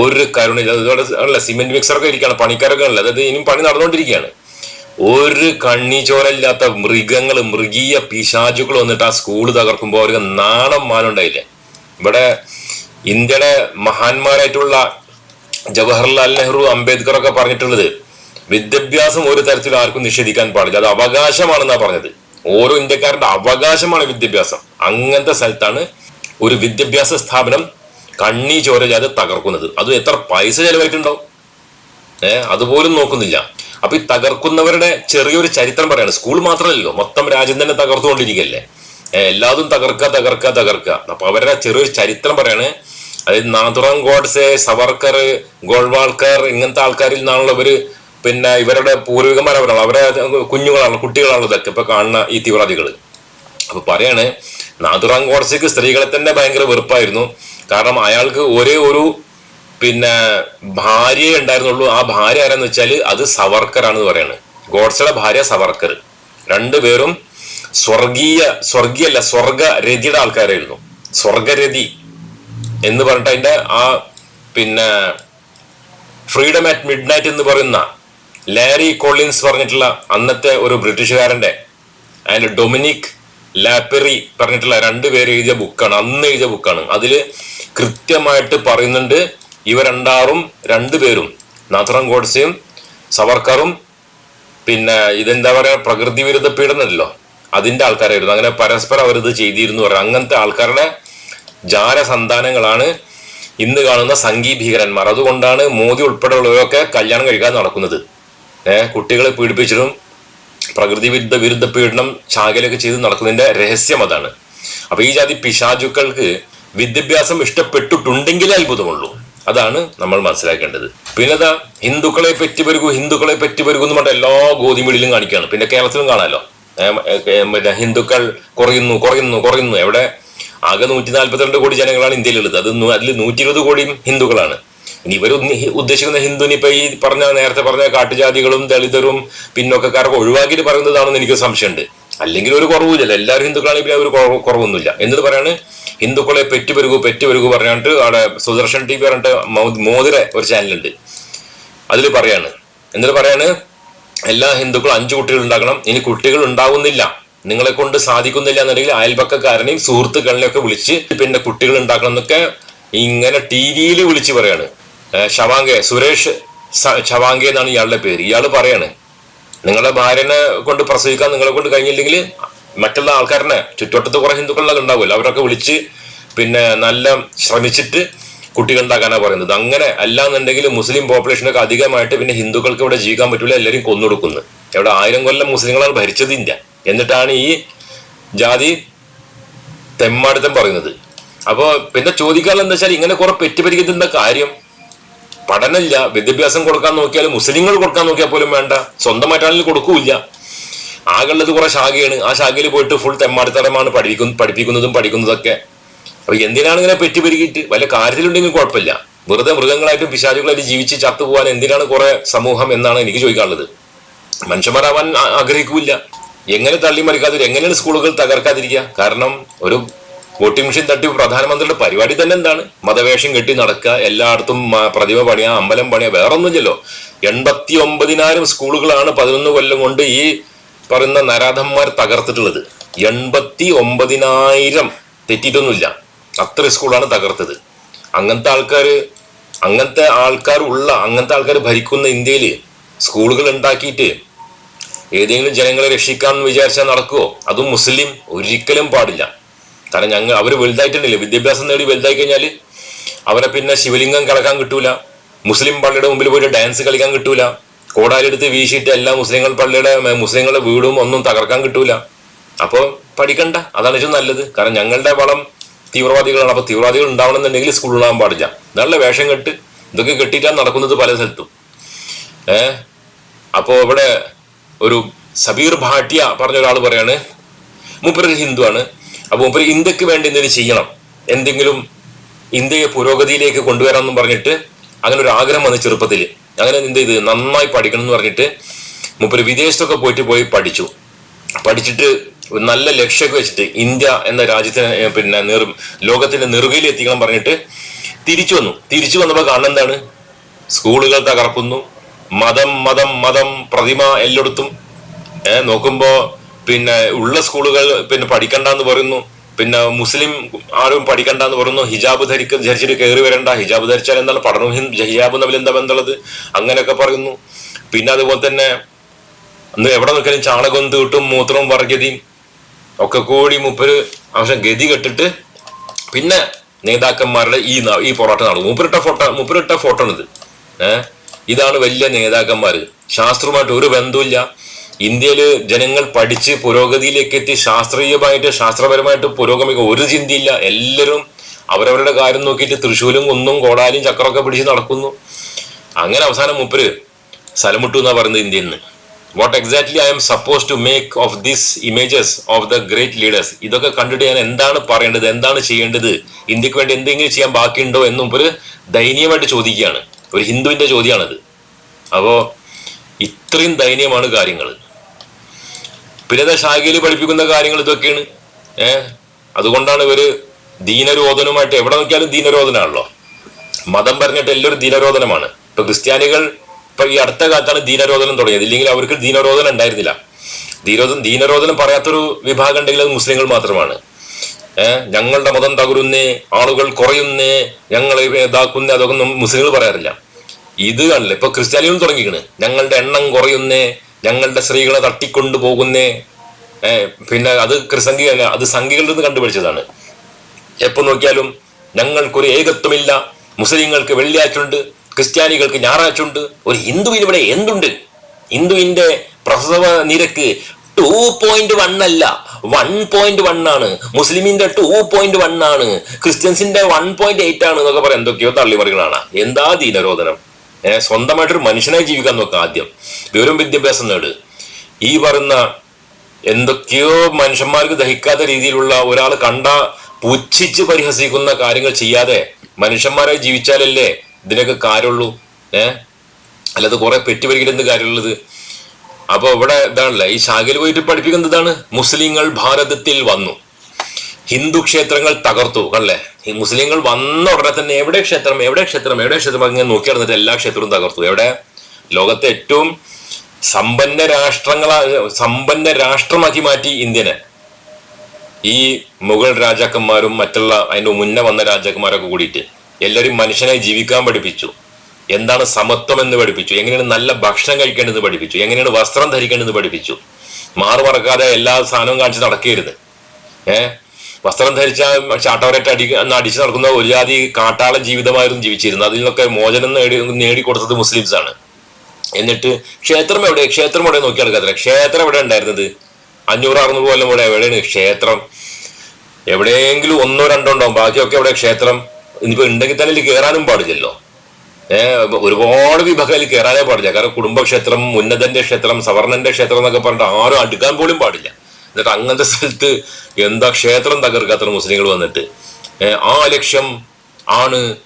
ഒരു കരുണില്ല അതുപോലെ അല്ല സിമെന്റ് മിക്സറൊക്കെ ഇരിക്കുകയാണ് പണിക്കാരൊക്കെ ഉള്ളത് അതായത് ഇനിയും പണി നടന്നുകൊണ്ടിരിക്കുകയാണ്. ഒരു കണ്ണിച്ചോരല്ലാത്ത മൃഗങ്ങൾ മൃഗീയ പിശാചുക്കൾ വന്നിട്ട് ആ സ്കൂൾ തകർക്കുമ്പോൾ അവർക്ക് നാണം മാനുണ്ടായില്ലേ ഇവിടെ ഇന്ത്യയുടെ മഹാന്മാരായിട്ടുള്ള ജവഹർലാൽ നെഹ്റു അംബേദ്കർ ഒക്കെ പറഞ്ഞിട്ടുള്ളത് വിദ്യാഭ്യാസം ഒരു തരത്തിൽ ആർക്കും നിഷേധിക്കാൻ പാടില്ല. അത് അവകാശമാണെന്നാ പറഞ്ഞത്. ഓരോ ഇന്ത്യക്കാരുടെ അവകാശമാണ് വിദ്യാഭ്യാസം. അങ്ങനത്തെ സ്ഥലത്താണ് ഒരു വിദ്യാഭ്യാസ സ്ഥാപനം കണ്ണി ചോരജാതെ തകർക്കുന്നത്. അത് എത്ര പൈസ ചെലവായിട്ടുണ്ടാവും ഏഹ് അതുപോലും നോക്കുന്നില്ല. അപ്പൊ ഈ തകർക്കുന്നവരുടെ ചെറിയൊരു ചരിത്രം പറയാണ്. സ്കൂൾ മാത്രമല്ലല്ലോ മൊത്തം രാജ്യം തന്നെ തകർത്തുകൊണ്ടിരിക്കുകയല്ലേ? എല്ലാതും തകർക്കുക തകർക്കുക തകർക്കുക അപ്പൊ അവരുടെ ചെറിയൊരു ചരിത്രം പറയാണ് അതായത് നാഥുറാം ഗോഡ്സെ സവർക്കർ ഗോൾവാൾക്കർ ഇങ്ങനത്തെ ആൾക്കാരിൽ ഇവർ പിന്നെ ഇവരുടെ പൂർവികന്മാരവരാണ് അവരെ കുഞ്ഞുങ്ങളാണ് കുട്ടികളാണ് ഇതൊക്കെ ഇപ്പൊ കാണുന്ന ഈ തീവ്രവാദികൾ അപ്പൊ പറയാണ് നാഥുറാം ഗോഡ്സെക്ക് സ്ത്രീകളെ തന്നെ ഭയങ്കര വെറുപ്പായിരുന്നു. കാരണം അയാൾക്ക് ഒരേ ഒരു പിന്നെ ഭാര്യയെ ഉണ്ടായിരുന്നുള്ളൂ. ആ ഭാര്യ ആരാന്ന് വെച്ചാൽ അത് സവർക്കറാണെന്ന് പറയാണ്. ഗോഡ്സയുടെ ഭാര്യ സവർക്കർ. രണ്ടുപേരും സ്വർഗീയ സ്വർഗീയല്ല സ്വർഗരതിയുടെ ആൾക്കാരായിരുന്നു. സ്വർഗരതി. എന്ന് പറഞ്ഞിട്ട് അതിന്റെ ആ പിന്നെ ഫ്രീഡം അറ്റ് മിഡ് നൈറ്റ് എന്ന് പറയുന്ന ലാരി കോളിൻസ് പറഞ്ഞിട്ടുള്ള അന്നത്തെ ഒരു ബ്രിട്ടീഷുകാരന്റെ ആൻഡ് ഡൊമിനിക് ലാപ്പെറി പറഞ്ഞിട്ടുള്ള രണ്ട് പേര് എഴുതിയ ബുക്കാണ് അന്ന് എഴുതിയ ബുക്കാണ്. അതിൽ കൃത്യമായിട്ട് പറയുന്നുണ്ട് ഇവ രണ്ടാറും രണ്ടുപേരും നാഥറം ഗോഡ്സെയും സവർക്കറും പിന്നെ ഇതെന്താ പറയുക പ്രകൃതി വിരുദ്ധ പീഡനമല്ലോ അതിന്റെ ആൾക്കാരായിരുന്നു. അങ്ങനെ പരസ്പരം അവരിത് ചെയ്തിരുന്നു പറയുക അങ്ങനത്തെ ആൾക്കാരുടെ ജാരസന്താനങ്ങളാണ് ഇന്ന് കാണുന്ന സംഘീ ഭീകരന്മാർ. അതുകൊണ്ടാണ് മോദി ഉൾപ്പെടെയുള്ളവരൊക്കെ കല്യാണം കഴിക്കാൻ നടക്കുന്നത്. ഏഹ് കുട്ടികളെ പീഡിപ്പിച്ചിട്ടും പ്രകൃതി വിരുദ്ധ വിരുദ്ധ പീഡനം ചാകലൊക്കെ ചെയ്ത് നടക്കുന്നതിന്റെ രഹസ്യം അതാണ്. അപ്പൊ ഈ ജാതി പിശാചുക്കൾക്ക് വിദ്യാഭ്യാസം ഇഷ്ടപ്പെട്ടിട്ടുണ്ടെങ്കിലേ അത്ഭുതമുള്ളൂ. അതാണ് നമ്മൾ മനസ്സിലാക്കേണ്ടത്. പിന്നെ അതാ ഹിന്ദുക്കളെ പറ്റി പെരുകൂ ഹിന്ദുക്കളെ പെറ്റുപെരുകൂ എന്ന് പറഞ്ഞ എല്ലാ ഗോതിമിടിലും കാണിക്കുകയാണ്. പിന്നെ കേരളത്തിലും കാണാമല്ലോ. മറ്റേ ഹിന്ദുക്കൾ കുറയുന്നു കുറയുന്നു കുറയുന്നു. എവിടെ? ആകെ നൂറ്റി നാല്പത്തിരണ്ട് കോടി ജനങ്ങളാണ് ഇന്ത്യയിലുള്ളത്. അത് അതിൽ നൂറ്റി ഇരുപത് കോടിയും ഹിന്ദുക്കളാണ്. ഇനി ഇവർ ഉദ്ദേശിക്കുന്ന ഹിന്ദുവിന് ഇപ്പൊ ഈ പറഞ്ഞ നേരത്തെ പറഞ്ഞ കാട്ടുജാതികളും ദളിതരും പിന്നോക്കക്കാരൊക്കെ ഒഴിവാക്കിയിട്ട് പറയുന്നതാണെന്ന് എനിക്ക് സംശയമുണ്ട്. അല്ലെങ്കിൽ ഒരു കുറവുമില്ല എല്ലാവരും ഹിന്ദുക്കളാണെങ്കിൽ ഒരു കുറവൊന്നുമില്ല. എന്നിട്ട് പറയാണ് ഹിന്ദുക്കളെ പെറ്റുപെരുകു പെറ്റുപെരുകു പറഞ്ഞിട്ട് അവിടെ സുദർശൻ ടി വി പറഞ്ഞിട്ട് മോതിര ഒരു ചാനലുണ്ട്. അതിൽ പറയാണ് എന്നിട്ട് പറയാണ് എല്ലാ ഹിന്ദുക്കളും അഞ്ച് കുട്ടികൾ ഉണ്ടാക്കണം ഇനി കുട്ടികൾ ഉണ്ടാവുന്നില്ല. നിങ്ങളെ കൊണ്ട് സാധിക്കുന്നില്ല എന്നുണ്ടെങ്കിൽ അയൽപക്കക്കാരനെയും സുഹൃത്തുക്കളിനെയും ഒക്കെ വിളിച്ച് പിന്നെ കുട്ടികൾ ഉണ്ടാക്കണം എന്നൊക്കെ ഇങ്ങനെ ടി വിയിൽ വിളിച്ച് പറയാണ്. ഏഹ് ശവാങ്കെ സുരേഷ് ശവാങ്കെ എന്നാണ് ഇയാളുടെ പേര്. ഇയാൾ പറയാണ് നിങ്ങളുടെ ഭാര്യനെ കൊണ്ട് പ്രസവിക്കാൻ നിങ്ങളെ കൊണ്ട് കഴിഞ്ഞില്ലെങ്കിൽ മറ്റുള്ള ആൾക്കാരനെ ചുറ്റുവട്ടത്ത് കുറെ ഹിന്ദുക്കളൊക്കെ ഉണ്ടാവുമല്ലോ അവരൊക്കെ വിളിച്ച് പിന്നെ നല്ല ശ്രമിച്ചിട്ട് കുട്ടികൾ ഉണ്ടാക്കാനാണ് പറയുന്നത്. അങ്ങനെ അല്ലാന്നുണ്ടെങ്കിൽ മുസ്ലിം പോപ്പുലേഷനൊക്കെ അധികമായിട്ട് പിന്നെ ഹിന്ദുക്കൾക്ക് ഇവിടെ ജീവിക്കാൻ പറ്റില്ല എല്ലാവരും കൊന്നൊടുക്കുന്നു. ഇവിടെ ആയിരം കൊല്ലം മുസ്ലിങ്ങളാണ് ഭരിച്ചത് ഇന്ത്യ. എന്നിട്ടാണ് ഈ ജാതി തെമ്മാടിത്തം പറയുന്നത്. അപ്പോ പിന്നെ ചോദിക്കാനുള്ള എന്താ വെച്ചാൽ ഇങ്ങനെ കുറെ പെറ്റുപരിക്കുന്ന കാര്യം. പഠനമില്ല വിദ്യാഭ്യാസം കൊടുക്കാൻ നോക്കിയാൽ മുസ്ലിങ്ങൾ കൊടുക്കാൻ നോക്കിയാൽ പോലും വേണ്ട. സ്വന്തമായിട്ടാണെങ്കിൽ കൊടുക്കൂല ആകെയുള്ളത് കുറെ ശാഖയാണ്. ആ ശാഖയിൽ പോയിട്ട് ഫുൾ തെമ്മാടിത്തരമാണ് പഠിപ്പിക്കുന്ന പഠിപ്പിക്കുന്നതും പഠിക്കുന്നതൊക്കെ. അപ്പൊ എന്തിനാണ് ഇങ്ങനെ പെറ്റുപെരുകിയിട്ട് വല്ല കാര്യത്തിലുണ്ടെങ്കിൽ കുഴപ്പമില്ല. വെറുതെ മൃഗങ്ങളായിട്ടും പിശാചുകളായിട്ട് ജീവിച്ച് ചത്തുപോകാൻ എന്തിനാണ് കുറെ സമൂഹം എന്നാണ് എനിക്ക് ചോദിക്കാനുള്ളത്. മനുഷ്യന്മാരാവാൻ ആഗ്രഹിക്കൂല എങ്ങനെ തള്ളി മറിക്കാതെ എങ്ങനെയാണ് സ്കൂളുകൾ തകർക്കാതിരിക്കുക? കാരണം ഒരു വോട്ടിംഗ് മെഷീൻ തട്ടി പ്രധാനമന്ത്രിയുടെ പരിപാടി തന്നെ എന്താണ്? മതവേഷം കെട്ടി നടക്കുക എല്ലായിടത്തും പ്രതിമ പണിയ അമ്പലം പണിയാ വേറെ ഒന്നുമില്ലല്ലോ എൺപത്തി ഒമ്പതിനായിരം സ്കൂളുകളാണ് പതിനൊന്ന് കൊല്ലം കൊണ്ട് ഈ പറയുന്ന നരാധന്മാർ തകർത്തിട്ടുള്ളത്. എൺപത്തി ഒമ്പതിനായിരം തെറ്റിയിട്ടൊന്നുമില്ല. അത്ര സ്കൂളാണ് തകർത്തത്. അങ്ങനത്തെ ആൾക്കാർ അങ്ങനത്തെ ആൾക്കാർ ഉള്ള അങ്ങനത്തെ ആൾക്കാർ ഭരിക്കുന്ന ഇന്ത്യയിൽ സ്കൂളുകൾ ഉണ്ടാക്കിയിട്ട് ഏതെങ്കിലും ജനങ്ങളെ രക്ഷിക്കാമെന്ന് വിചാരിച്ചാൽ നടക്കുമോ അതും മുസ്ലിം ഒരിക്കലും പാടില്ല. കാരണം ഞങ്ങൾ അവർ വലുതായിട്ടുണ്ടല്ലോ വിദ്യാഭ്യാസം നേടി വലുതായി കഴിഞ്ഞാൽ അവരെ പിന്നെ ശിവലിംഗം കിടക്കാൻ കിട്ടൂല. മുസ്ലിം പള്ളിയുടെ മുമ്പിൽ പോയിട്ട് ഡാൻസ് കളിക്കാൻ കിട്ടൂല. കോടാലെടുത്ത് വീശിയിട്ട് എല്ലാ മുസ്ലിങ്ങൾ പള്ളിയുടെ മുസ്ലിങ്ങളുടെ വീടും ഒന്നും തകർക്കാൻ കിട്ടൂല. അപ്പോൾ പഠിക്കണ്ട. അതാണ് ഏറ്റവും നല്ലത്. കാരണം ഞങ്ങളുടെ വളം തീവ്രവാദികളാണ്. അപ്പോൾ തീവ്രവാദികൾ ഉണ്ടാവണമെന്നുണ്ടെങ്കിൽ ഉണ്ടാകാൻ പാടില്ല. നല്ല വേഷം കെട്ട് ഇതൊക്കെ കെട്ടിയിട്ടാണ് നടക്കുന്നത് പല സ്ഥലത്തും. ഏഹ് അപ്പോൾ ഇവിടെ ഒരു സബീർ ഭാട്ടിയ പറഞ്ഞ ഒരാൾ പറയാണ് മൂപ്പര് ഹിന്ദുവാണ് അപ്പോൾ മൂപ്പര് ഇന്ത്യയ്ക്ക് വേണ്ടി എന്തെങ്കിലും ചെയ്യണം. എന്തെങ്കിലും ഇന്ത്യയെ പുരോഗതിയിലേക്ക് കൊണ്ടുവരാമെന്നും പറഞ്ഞിട്ട് അങ്ങനെ ഒരു ആഗ്രഹം വന്നു ചെറുപ്പത്തിൽ അങ്ങനെ എന്ത് ചെയ്ത്? നന്നായി പഠിക്കണം എന്ന് പറഞ്ഞിട്ട് മൂപ്പര് വിദേശത്തൊക്കെ പോയിട്ട് പോയി പഠിച്ചു. പഠിച്ചിട്ട് നല്ല ലക്ഷ്യമൊക്കെ വെച്ചിട്ട് ഇന്ത്യ എന്ന രാജ്യത്തിന് പിന്നെ നിർ ലോകത്തിന്റെ നെറുകയിൽ എത്തിക്കണം പറഞ്ഞിട്ട് തിരിച്ചു വന്നു. തിരിച്ചു വന്നപ്പോൾ കാണുന്ന എന്താണ്? സ്കൂളുകൾ തകർക്കുന്നു. മതം മതം മതം പ്രതിമ എല്ലായിടത്തും. ഏഹ് നോക്കുമ്പോ പിന്നെ ഉള്ള സ്കൂളുകൾ പിന്നെ പഠിക്കണ്ടെന്ന് പറയുന്നു. പിന്നെ മുസ്ലിം ആരും പഠിക്കണ്ട എന്ന് പറയുന്നു. ഹിജാബ് ധരിക്ക ധരിച്ചിട്ട് കയറി വരണ്ട. ഹിജാബ് ധരിച്ചാൽ എന്താണ്? പഠനവും ഹിജാബ് തമ്മിൽ എന്താ ബന്ധമുള്ളത്? അങ്ങനെയൊക്കെ പറയുന്നു. പിന്നെ അതുപോലെ തന്നെ എവിടെ നോക്കിയാലും ചാണകം തീട്ടും മൂത്രവും വർഗതിയും ഒക്കെ കൂടി മുപ്പര് ആവശ്യം ഗതി കെട്ടിട്ട് പിന്നെ നേതാക്കന്മാരുടെ ഈ ഈ പൊറോട്ട നടക്കും മൂപ്പരിട്ട ഫോട്ടോ മൂപ്പരിട്ട ഫോട്ടോ ആണ് ഇത് ഏഹ് ഇതാണ് വലിയ നേതാക്കന്മാർ. ശാസ്ത്രവുമായിട്ട് ഒരു ബന്ധമില്ല ഇന്ത്യയിൽ ജനങ്ങൾ പഠിച്ച് പുരോഗതിയിലേക്ക് എത്തി ശാസ്ത്രീയമായിട്ട് ശാസ്ത്രപരമായിട്ട് പുരോഗമിക്കുക ഒരു ചിന്തയില്ല. എല്ലാവരും അവരവരുടെ കാര്യം നോക്കിയിട്ട് തൃശ്ശൂരും കുന്നും കോടാലും ചക്രമൊക്കെ പിടിച്ച് നടക്കുന്നു. അങ്ങനെ അവസാനം മൂപ്പര് സ്ഥലമുട്ടു എന്നാണ് പറയുന്നത് ഇന്ത്യയിൽ നിന്ന് what exactly I am suppose to make of this images of the great leaders ഇതൊക്കെ കണ്ടിട്ട് ഞാൻ എന്താണ് പറയേണ്ടത്? എന്താണ് ചെയ്യേണ്ടത്? ഇന്ത്യയ്ക്ക് വേണ്ടി എന്തെങ്കിലും ചെയ്യാൻ ബാക്കിയുണ്ടോ എന്നും ഒരു ദയനീയമായിട്ട് ചോദിക്കുകയാണ്. ഒരു ഹിന്ദുവിന്റെ ചോദ്യമാണത് അപ്പോൾ ഇത്രയും ദയനീയമാണ് കാര്യങ്ങൾ പിന്നെ ശാഖയിൽ പഠിപ്പിക്കുന്ന കാര്യങ്ങൾ ഇതൊക്കെയാണ്. ഏഹ് അതുകൊണ്ടാണ് ഇവർ ദീനരോധനമായിട്ട് എവിടെ നോക്കിയാലും ദീനരോധനാണല്ലോ. മതം പറഞ്ഞിട്ട് എല്ലാവരും ദീനരോധനമാണ്. ഇപ്പൊ ക്രിസ്ത്യാനികൾ ഇപ്പൊ ഈ അടുത്ത കാലത്താണ് ദീനരോധനം തുടങ്ങിയത്. ഇല്ലെങ്കിൽ അവർക്ക് ദീനരോധനം ഉണ്ടായിരുന്നില്ല. ദീനരോധനം ദീനരോധനം പറയാത്തൊരു വിഭാഗം ഉണ്ടെങ്കിൽ അത് മുസ്ലിങ്ങൾ മാത്രമാണ്. ഞങ്ങളുടെ മതം തകരുന്നേ ആളുകൾ കുറയുന്നേ ഞങ്ങളെ ഇതാക്കുന്നേ അതൊന്നും മുസ്ലിങ്ങൾ പറയാറില്ല. ഇത് കാണില്ല ഇപ്പൊ ക്രിസ്ത്യാനികൾ തുടങ്ങിക്കണ്. ഞങ്ങളുടെ എണ്ണം കുറയുന്നേ ഞങ്ങളുടെ സ്ത്രീകളെ തട്ടിക്കൊണ്ടു പോകുന്നേ പിന്നെ അത് ക്രിസംഖികല്ല അത് സംഖ്യകളിൽ നിന്ന് കണ്ടുപിടിച്ചതാണ്. എപ്പോ നോക്കിയാലും ഞങ്ങൾക്കൊരു ഏകത്വമില്ല. മുസ്ലിങ്ങൾക്ക് വെള്ളിയാഴ്ചയുണ്ട് ക്രിസ്ത്യാനികൾക്ക് ഞായറാഴ്ചയുണ്ട്. ഒരു ഹിന്ദുവിന് ഇവിടെ എന്തുണ്ട്? ഹിന്ദുവിന്റെ പ്രസവ നിരക്ക് ടു പോയിന്റ് വൺ അല്ല. വൺ പോയിന്റ് വൺ ആണ്. മുസ്ലിമിന്റെ ടു പോയിന്റ് വൺ ആണ്. ക്രിസ്ത്യൻസിന്റെ വൺ പോയിന്റ് എയ്റ്റ് ആണ് എന്നൊക്കെ പറയാം. എന്തൊക്കെയോ തള്ളിമറികളാണ്. എന്താ ദീനരോധനം? ഏഹ് സ്വന്തമായിട്ടൊരു മനുഷ്യനായി ജീവിക്കാൻ നോക്കുക ആദ്യം. വിവരം വിദ്യാഭ്യാസം നേട്. ഈ പറയുന്ന എന്തൊക്കെയോ മനുഷ്യന്മാർക്ക് ദഹിക്കാത്ത രീതിയിലുള്ള ഒരാൾ കണ്ട പുച്ഛിച്ച് പരിഹസിക്കുന്ന കാര്യങ്ങൾ ചെയ്യാതെ മനുഷ്യന്മാരായി ജീവിച്ചാലല്ലേ ഇതിനൊക്കെ കാര്യമുള്ളൂ? ഏഹ് അല്ലാതെ കുറെ പെറ്റുപരിക്കുന്ന കാര്യമുള്ളത്. അപ്പൊ ഇവിടെ ഇതാണല്ലേ ഈ ശാഖയിൽ പോയിട്ട് പഠിപ്പിക്കുന്നത് ഇതാണ്. മുസ്ലിങ്ങൾ ഭാരതത്തിൽ വന്നു. ഹിന്ദു ക്ഷേത്രങ്ങൾ തകർത്തു അല്ലേ ഈ മുസ്ലിങ്ങൾ വന്ന ഉടനെ തന്നെ എവിടെ ക്ഷേത്രം എവിടെ ക്ഷേത്രം എവിടെ ക്ഷേത്രം അങ്ങനെ നോക്കി നടന്നിട്ട് എല്ലാ ക്ഷേത്രവും തകർത്തു. എവിടെ? ലോകത്തെ ഏറ്റവും സമ്പന്ന രാഷ്ട്രങ്ങളാ സമ്പന്ന രാഷ്ട്രമാക്കി മാറ്റി ഇന്ത്യനെ. ഈ മുഗൾ രാജാക്കന്മാരും മറ്റുള്ള അതിന്റെ മുന്നേ വന്ന രാജാക്കന്മാരൊക്കെ കൂടിയിട്ട് എല്ലാവരും മനുഷ്യനായി ജീവിക്കാൻ പഠിപ്പിച്ചു. എന്താണ് സമത്വം എന്ന് പഠിപ്പിച്ചു? എങ്ങനെയാണ് നല്ല ഭക്ഷണം കഴിക്കേണ്ടത് പഠിപ്പിച്ചു? എങ്ങനെയാണ് വസ്ത്രം ധരിക്കേണ്ടത് പഠിപ്പിച്ചു? മാറു മറക്കാതെ എല്ലാ സാധനവും കാണിച്ച് നടക്കരുത്. ഏഹ് വസ്ത്രം ധരിച്ച ചാട്ടവരായിട്ട് അടി അടിച്ചു നടക്കുന്ന ഒരു ജാതി കാട്ടാള ജീവിതമായിരുന്നു ജീവിച്ചിരുന്നത്. അതിൽ നിന്നൊക്കെ മോചനം നേടി നേടിക്കൊടുത്തത് മുസ്ലിംസ് ആണ്. എന്നിട്ട് ക്ഷേത്രം എവിടെ? ക്ഷേത്രം എവിടെ നോക്കി നടക്കാത്തില്ല ക്ഷേത്രം എവിടെ ഉണ്ടായിരുന്നത്? അഞ്ഞൂറ് അറുന്നൂറ് കൊല്ലം കൂടെ എവിടെയാണ്? ക്ഷേത്രം. എവിടെയെങ്കിലും ഒന്നോ രണ്ടോ ഉണ്ടാവും. ബാക്കിയൊക്കെ എവിടെ? ക്ഷേത്രം. ഇനിയിപ്പോ ഉണ്ടെങ്കിൽ തന്നെ കയറാനും പാടില്ലല്ലോ. ഒരുപാട് വിഭാഗത്തിൽ കയറാനേ പാടില്ല. കാരണം കുടുംബക്ഷേത്രം ഉന്നതന്റെ ക്ഷേത്രം സവർണന്റെ ക്ഷേത്രം എന്നൊക്കെ പറഞ്ഞിട്ട് ആരും അടുക്കാൻ പോലും പാടില്ല. എന്നിട്ട് അങ്ങനത്തെ സ്ഥലത്ത് എന്താ ക്ഷേത്രം തകർക്കാത്ത മുസ്ലിങ്ങൾ വന്നിട്ട്. ആ ലക്ഷ്യം ആണ്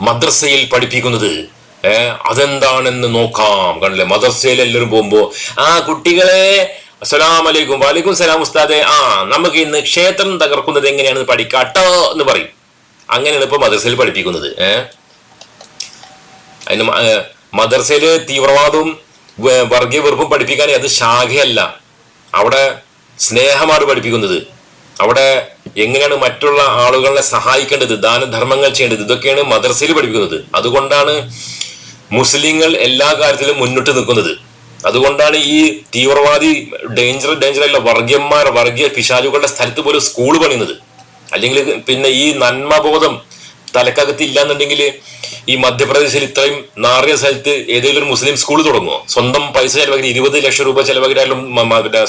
മദ്രസയിൽ പഠിപ്പിക്കുന്നത്. ഏഹ് അതെന്താണെന്ന് നോക്കാം. കണ്ടില്ലേ? മദ്രസയിൽ എല്ലാവരും പോകുമ്പോ ആ കുട്ടികളെ അസ്സലാം അലൈക്കും വാലിക്കും സലാം ഉസ്താദെ. ആ നമുക്ക് ഇന്ന് ക്ഷേത്രം തകർക്കുന്നത് എങ്ങനെയാണെന്ന് പഠിക്കാട്ടോ എന്ന് പറയും. അങ്ങനെയാണ് ഇപ്പൊ മദ്രസയിൽ പഠിപ്പിക്കുന്നത്. ഏഹ് അതിന് മദർസയിൽ തീവ്രവാദവും വർഗീയ വെറുപ്പും പഠിപ്പിക്കാൻ അത് ശാഖയല്ല. അവിടെ സ്നേഹമാണ് പഠിപ്പിക്കുന്നത്. അവിടെ എങ്ങനെയാണ് മറ്റുള്ള ആളുകളെ സഹായിക്കേണ്ടത് ദാനധർമ്മങ്ങൾ ചെയ്യേണ്ടത് ഇതൊക്കെയാണ് മദർസയിൽ പഠിപ്പിക്കുന്നത്. അതുകൊണ്ടാണ് മുസ്ലിങ്ങൾ എല്ലാ കാര്യത്തിലും മുന്നിട്ട് നിൽക്കുന്നത്. അതുകൊണ്ടാണ് ഈ തീവ്രവാദി ഡേഞ്ചർ ഡേഞ്ചർ അല്ല വർഗീയന്മാർ വർഗീയ പിശാചുകളുടെ സ്ഥലത്ത് പോലും സ്കൂൾ പണിയുന്നത്. അല്ലെങ്കിൽ പിന്നെ ഈ നന്മബോധം തലക്കകത്ത് ഇല്ലാന്നുണ്ടെങ്കിൽ ഈ മധ്യപ്രദേശിൽ ഇത്രയും നാറിയ സ്ഥലത്ത് ഏതെങ്കിലും ഒരു മുസ്ലിം സ്കൂൾ തുടങ്ങുമോ സ്വന്തം പൈസ ചെലവാക്കി ഇരുപത് ലക്ഷം രൂപ ചെലവാക്കിയാലും